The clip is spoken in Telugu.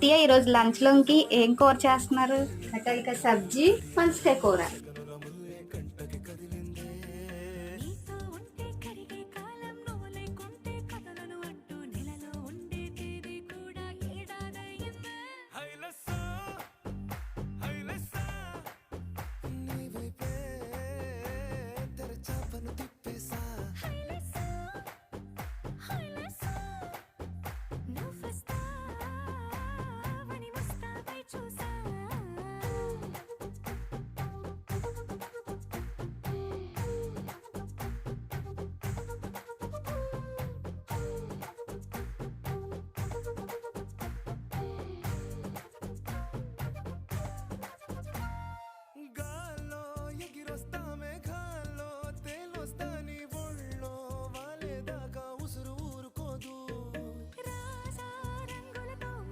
అత్తయ్య ఈరోజు లంచ్లోకి ఏం కూర చేస్తున్నారు? కటల్క సబ్జీ పనసకాయ కూర.